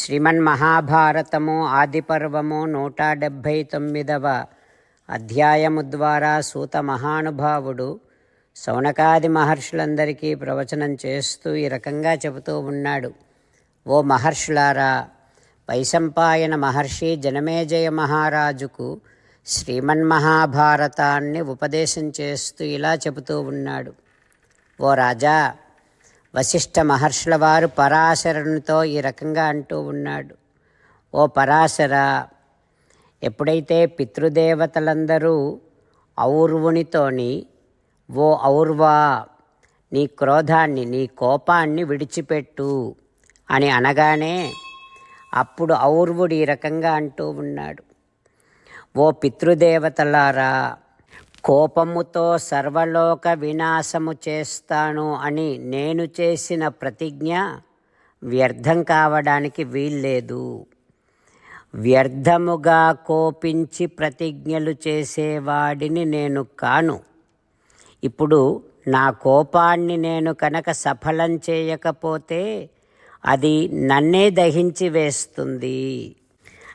శ్రీమన్మహాభారతము ఆదిపర్వము నూట డెబ్భై తొమ్మిదవ అధ్యాయము ద్వారా సూత మహానుభావుడు సౌనకాది మహర్షులందరికీ ప్రవచనం చేస్తూ ఈ రకంగా చెబుతూ ఉన్నాడు. ఓ మహర్షులారా వైశంపాయన మహర్షి జనమేజయ మహారాజుకు శ్రీమన్మహాభారతాన్ని ఉపదేశం చేస్తూ ఇలా చెబుతూ ఉన్నాడు. ఓ రాజా వశిష్ఠ మహర్షుల వారు పరాశరునితో ఈ రకంగా అంటూ ఉన్నాడు. ఓ పరాశర ఎప్పుడైతే పితృదేవతలందరూ ఔర్వునితోని ఓ ఔర్వా నీ క్రోధాన్ని నీ కోపాన్ని విడిచిపెట్టు అని అనగానే అప్పుడు ఔర్వుడు ఈ రకంగా అంటూ ఉన్నాడు. ఓ పితృదేవతలారా కోపముతో సర్వలోక వినాశము చేస్తాను అని నేను చేసిన ప్రతిజ్ఞ వ్యర్థం కావడానికి వీల్లేదు. వ్యర్థముగా కోపించి ప్రతిజ్ఞలు చేసేవాడిని నేను కాను. ఇప్పుడు నా కోపాన్ని నేను కనుక సఫలం చేయకపోతే అది నన్నే దహించి వేస్తుంది.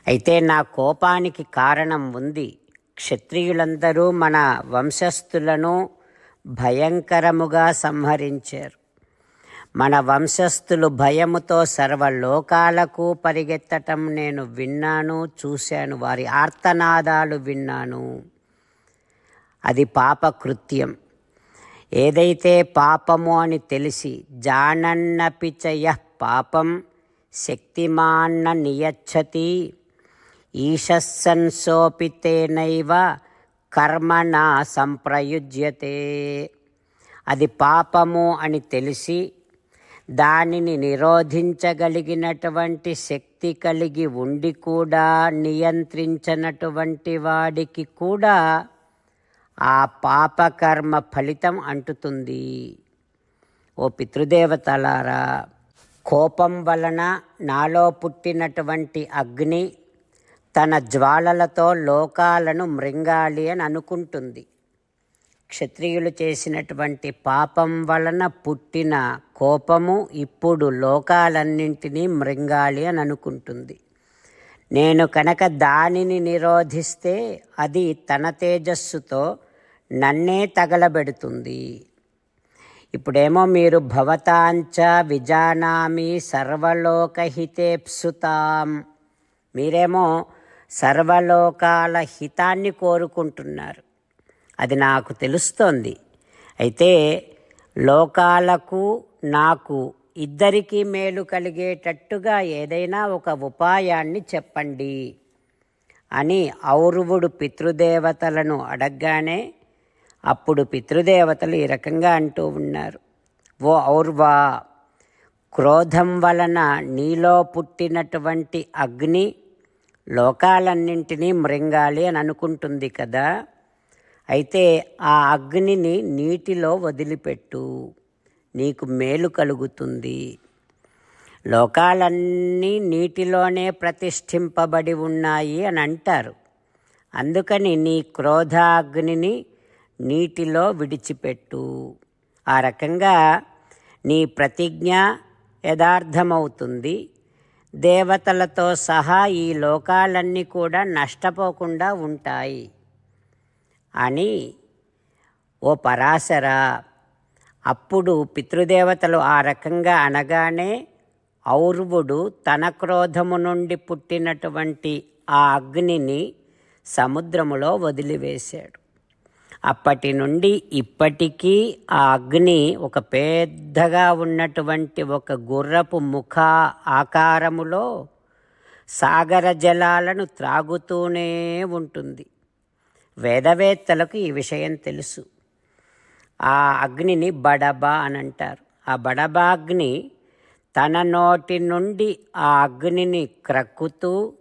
అయితే నా కోపానికి కారణం ఉంది. క్షత్రియులందరూ మన వంశస్థులను భయంకరముగా సంహరించారు. మన వంశస్థులు భయముతో సర్వలోకాలకు పరిగెత్తటం నేను విన్నాను చూశాను వారి ఆర్తనాదాలు విన్నాను. అది పాపకృత్యం. ఏదైతే పాపము అని తెలిసి జానన్నపిచయ పాపం శక్తిమాన్న నియచ్చతి ఈశస్సన్సోపితేనైవ కర్మణ సంప్రయుజ్యతే. అది పాపము అని తెలిసి దానిని నిరోధించగలిగినటువంటి శక్తి కలిగి ఉండి కూడా నియంత్రించనటువంటి వాడికి కూడా ఆ పాపకర్మ ఫలితం అంటుతుంది. ఓ పితృదేవతలారా కోపం వలన నాలో పుట్టినటువంటి అగ్ని తన జ్వాలలతో లోకాలను మృంగాలి అని అనుకుంటుంది. క్షత్రియులు చేసినటువంటి పాపం వలన పుట్టిన కోపము ఇప్పుడు లోకాలన్నింటినీ మృంగాలి అని అనుకుంటుంది. నేను కనుక దానిని నిరోధిస్తే అది తన తేజస్సుతో నన్నే తగలబెడుతుంది. ఇప్పుడేమో మీరు భవతాంచ విజానామి సర్వలోకహితేప్సుతాం. మీరేమో సర్వలోకాల హితాన్ని కోరుకుంటున్నారు. అది నాకు తెలుస్తోంది. అయితే లోకాలకు నాకు ఇద్దరికీ మేలు కలిగేటట్టుగా ఏదైనా ఒక ఉపాయాన్ని చెప్పండి అని ఔరువుడు పితృదేవతలను అడగగానే అప్పుడు పితృదేవతలు ఈ రకంగా అంటూ ఉన్నారు. ఓ ఔర్వా క్రోధం వలన నీలో పుట్టినటువంటి అగ్ని లోకాలన్నింటినీ మృంగాలి అని అనుకుంటుంది కదా. అయితే ఆ అగ్నిని నీటిలో వదిలిపెట్టు. నీకు మేలు కలుగుతుంది. లోకాలన్నీ నీటిలోనే ప్రతిష్ఠింపబడి ఉన్నాయి అని అంటారు. అందుకని నీ క్రోధాగ్నిని నీటిలో విడిచిపెట్టు. ఆ రకంగా నీ ప్రతిజ్ఞ యథార్థమవుతుంది. దేవతలతో సహా ఈ లోకాలన్నీ కూడా నష్టపోకుండా ఉంటాయి. అని ఓ పరాశర అప్పుడు పితృదేవతలు ఆ రకంగా అనగానే ఔర్వుడు తన క్రోధము నుండి పుట్టినటువంటి ఆ అగ్నిని సముద్రములో వదిలివేశాడు. అప్పటి నుండి ఇప్పటికీ ఆ అగ్ని ఒక పెద్దగా ఉన్నటువంటి ఒక గుర్రపు ముఖ ఆకారములో సాగర జలాలను త్రాగుతూనే ఉంటుంది. వేదవేత్తలకు ఈ విషయం తెలుసు. ఆ అగ్నిని బడబా అని అంటారు. ఆ బడబాగ్ని తన నోటి నుండి ఆ అగ్నిని క్రక్కుతూ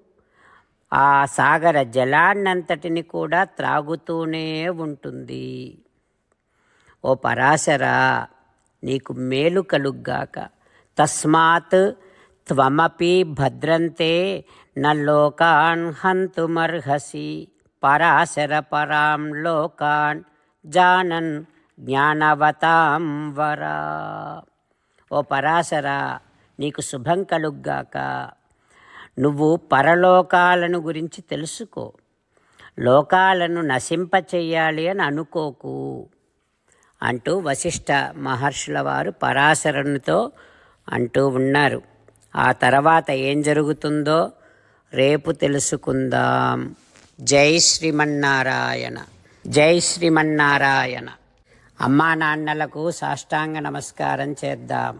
ఆ సాగర జలాన్నంతటిని కూడా త్రాగుతూనే ఉంటుంది. ఓ పరాశరా నీకు మేలు కలుగ్గాక. తస్మాత్ త్వమపి భద్రంతే నలోకాన్ హంతుమర్హసి. పరాశర పరాం లోకాన్ జానన్ జ్ఞానవతాం వరా. ఓ పరాశరా నీకు శుభం కలుగ్గాక. నువ్వు పరలోకాలను గురించి తెలుసుకో. లోకాలను నశింపచేయాలి అని అనుకోకు అంటూ వశిష్ఠ మహర్షుల వారు పరాశరునితో అంటూ ఉన్నారు. ఆ తర్వాత ఏం జరుగుతుందో రేపు తెలుసుకుందాం. జై శ్రీమన్నారాయణ. జై శ్రీమన్నారాయణ. అమ్మా నాన్నలకు సాష్టాంగ నమస్కారం చేద్దాం.